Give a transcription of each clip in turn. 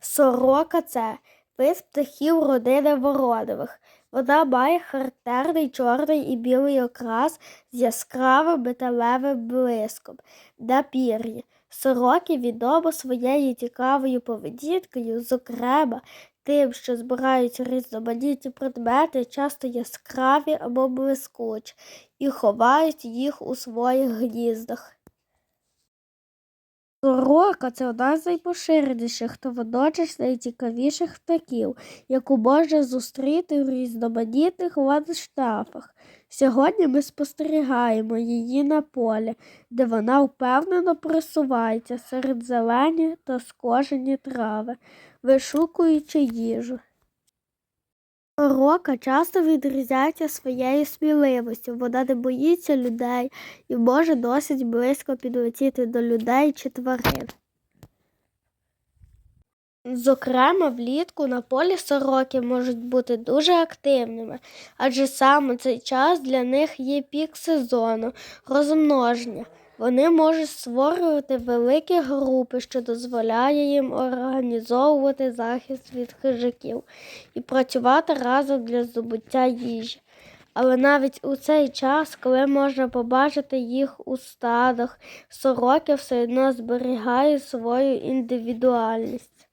Сорока це вид птахів родини Воронових. Вона має характерний чорний і білий окрас з яскравим металевим блиском на пір'ї. Сороки відомо своєю цікавою поведінкою, зокрема тим, що збирають різноманітні предмети, часто яскраві або блискучі, і ховають їх у своїх гніздах. Сорока це одна з найпоширеніших та водночас найцікавіших птахів, яку можна зустріти в різноманітних ландшафтах. Сьогодні ми спостерігаємо її на полі, де вона впевнено просувається серед зелені та скожені трави, вишукуючи їжу. Сорока часто відрізняється своєю сміливістю, вона не боїться людей і може досить близько підлетіти до людей чи тварин. Зокрема, влітку на полі сороки можуть бути дуже активними, адже саме цей час для них є пік сезону розмноження. Вони можуть створювати великі групи, що дозволяє їм організовувати захист від хижаків і працювати разом для здобуття їжі. Але навіть у цей час, коли можна побачити їх у стадах, сороки все одно зберігають свою індивідуальність.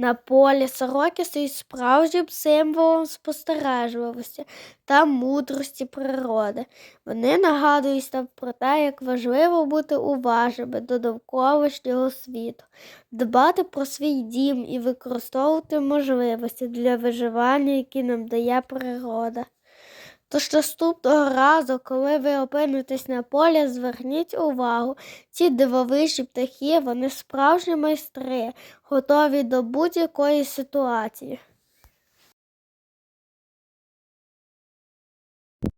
На полі сороки стоїть справжнім символом спостережливості та мудрості природи. Вони нагадують нам про те, як важливо бути уважними до довколишнього світу, дбати про свій дім і використовувати можливості для виживання, які нам дає природа. Тож наступного разу, коли ви опинитесь на полі, зверніть увагу, ці дивовижі птахи, вони справжні майстри, готові до будь-якої ситуації.